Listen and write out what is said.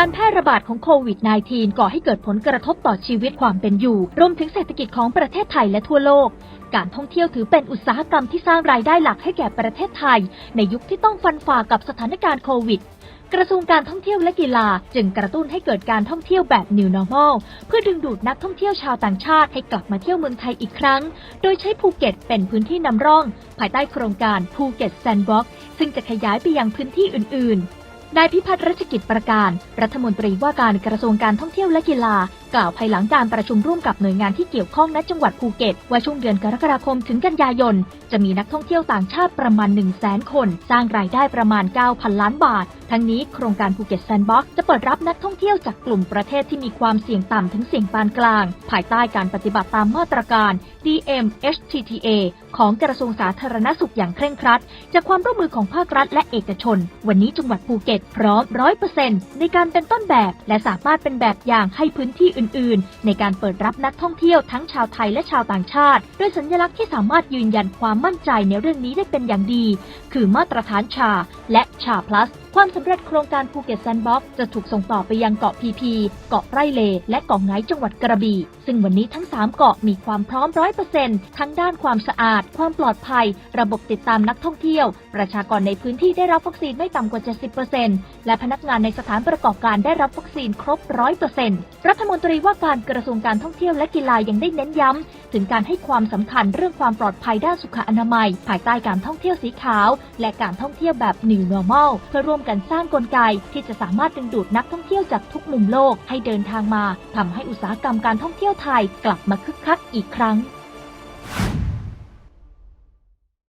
การแพร่ระบาดของโควิด -19 ก่อให้เกิดผลกระทบต่อชีวิตความเป็นอยู่ รวมถึงเศรษฐกิจของประเทศไทยและทั่วโลก การท่องเที่ยวถือเป็นอุตสาหกรรมที่สร้างรายได้หลักให้แก่ประเทศไทย ในยุคที่ต้องฟันฝ่ากับสถานการณ์โควิดกระทรวงการท่องเที่ยวและกีฬา จึงกระตุ้นให้เกิดการท่องเที่ยวแบบ New Normal เพื่อดึงดูดนักท่องเที่ยวชาวต่างชาติให้กลับมาเที่ยวเมืองไทยอีกครั้ง โดยใช้ภูเก็ตเป็นพื้นที่นำร่อง ภายใต้โครงการภูเก็ตแซนด์บ็อกซ์ซึ่งจะขยายไปยังพื้นที่อื่นๆ นายพิพัฒน์รัชกิจประการ รัฐมนตรีว่าการกระทรวงการท่องเที่ยวและกีฬา กล่าวภายหลังการประชุมร่วมกับหน่วยงานที่เกี่ยวข้องณจังหวัดภูเก็ต ว่าช่วงเดือนกรกฎาคมถึงกันยายน จะมีนักท่องเที่ยวต่างชาติประมาณ 1 0 0 0 0แสนคน สร้างรายได้ประมาณ 9,000 ล้านบาท ทั้งนี้โครงการภูเก็ตแซนด์บ็อกซ์จะเปิดรับนักท่องเที่ยวจากกลุ่มประเทศที่มีความเสี่ยงต่ำถึงเสี่ยงปานกลาง ภายใต้การปฏิบัติตามมาตรการ DMHTTA ของกระทรวงสาธารณสุขอย่างเคร่งครัด จากความร่วมมือของภาครัฐและเอกชน วันนี้จังหวัดภูเก็ตพร้อมร้อยเปอร์เซ็นต์ในการเป็นต้นแบบ และสามารถเป็นแบบอย่างให้พื้นที่อื่น ๆ ในการเปิดรับนักท่องเที่ยวทั้งชาวไทยและชาวต่างชาติด้วยสัญลักษณ์ที่สามารถยืนยันความมั่นใจในเรื่องนี้ได้เป็นอย่างดี คือมาตรฐานชาและชาพลัสความสำเร็จโครงการภูเก็ตแซนด์บ็อกซ์จะถูกส่งต่อไปยังเกาะพีพี เกาะไร่เล และเกาะไงจังหวัดกระบี่ ซึ่งวันนี้ทั้ง 3 เกาะมีความพร้อมร้อยเปอร์เซ็นต์ทั้งด้านความสะอาด ความปลอดภัย ระบบติดตามนักท่องเที่ยว ประชากรในพื้นที่ได้รับวัคซีนไม่ต่ำกว่า 70%และพนักงานในสถานประกอบการได้รับวัคซีนครบร้อยเปอร์เซ็นต์รัฐมนตรีว่าการกระทรวงการท่องเที่ยวและกีฬายังได้เน้นย้ำถึงการให้ความสำคัญเรื่องความปลอดภัยด้านสุขอนามัย ภายใต้การท่องเที่ยวสีขาว และการท่องเที่ยวแบบ New Normal เพื่อร่วมกันสร้างกลไกที่จะสามารถดึงดูดนักท่องเที่ยวจากทุกมุมโลกให้เดินทางมาทำให้อุตสาหกรรมการท่องเที่ยวไทยกลับมาคึกคักอีกครั้ง